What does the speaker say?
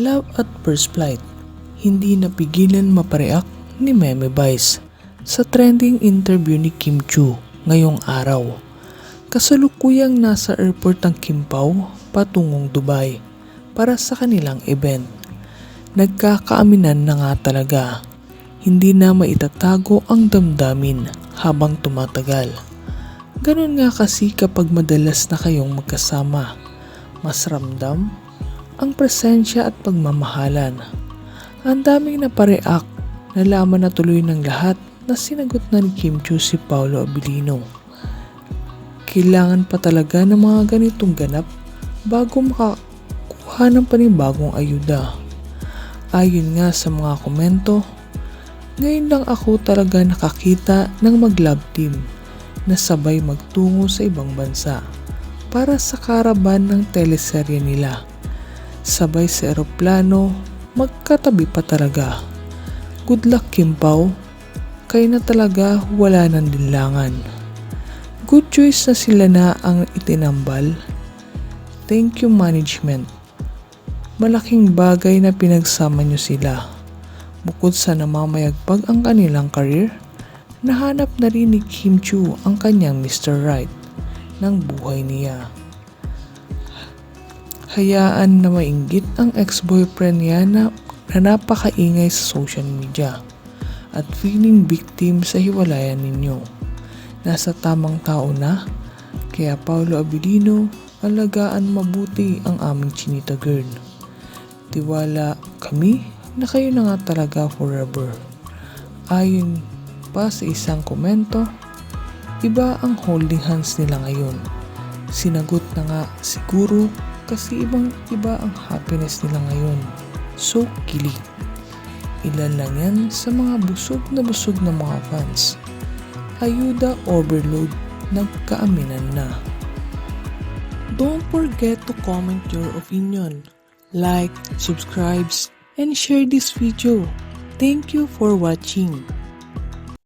Love at First Flight Hindi napigilan mapareak ni Meme Vice sa trending interview ni Kim Chu ngayong araw. Kasalukuyang nasa airport ang Kim Pao patungong Dubai para sa kanilang event. Nagkakaaminan na nga talaga. Hindi na maitatago ang damdamin habang tumatagal. Ganon nga kasi kapag madalas na kayong magkasama. Mas ramdam ang presensya at pagmamahalan. Ang daming napareact, nalaman na tuloy ng lahat na sinagot na ni Kim Chu si Paolo Abilino. Kailangan pa talaga ng mga ganitong ganap bago makakuha ng panibagong ayuda. Ayon nga sa mga komento, ngayon lang ako talaga nakakita ng mag-love team na sabay magtungo sa ibang bansa para sa karaban ng teleserye nila. Sabay sa eroplano, magkatabi pa talaga. Good luck Kim Pao, kayo na talaga wala ng dinlangan. Good choice na sila na ang itinambal. Thank you management. Malaking bagay na pinagsama nyo sila. Bukod sa namamayagpag ang kanilang career, nahanap na rin ni Kim Chu ang kanyang Mr. Right ng buhay niya. Hayaan na mainggit ang ex-boyfriend niya na, na napakaingay sa social media at feeling victim sa hiwalayan ninyo. Nasa tamang tao na, kaya Paulo Abilino, alagaan mabuti ang aming chinita girl. Tiwala kami na kayo na nga talaga forever. Ayon pa sa isang komento, iba ang holding hands nila ngayon. Sinagot na nga siguro kasi ibang iba ang happiness nila ngayon. So kilig. Ilan lang yan sa mga busog na busog na mga fans. Ayuda overload, nagkaaminan na. Don't forget to comment your opinion, like, subscribe, and share this video. Thank you for watching.